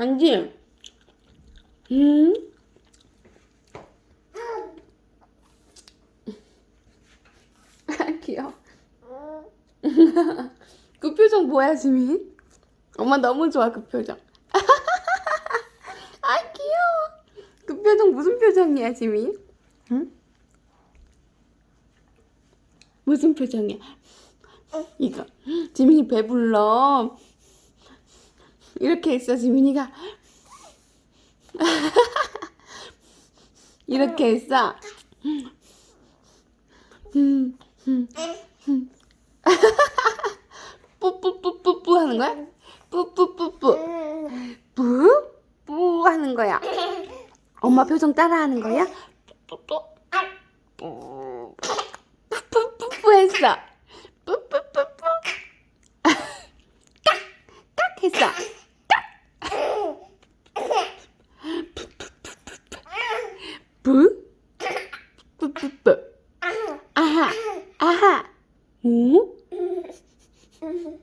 아니지? 음? 아, 귀여워. 그 표정 뭐야, 지민? 엄마 너무 좋아, 그 표정. 아, 귀여워. 그 표정 무슨 표정이야, 지민? 응? 무슨 표정이야? 이거. 지민이 배불러. 이렇게 했어, 지 민이가. 이렇게 음. 뿌뿌뿌뿌뿌 하는 거야? 뿌뿌뿌뿌. 뿌? 뿌 하는 거야. 엄마 표정 따라 하는 거야? 뿌뿌 뿌. 뿌. 뿌뿌뿌 했어. 뿌뿌뿌뿌. 깍 했어. 뿌? 뿌뿌뿌. 아하, 아하. 오?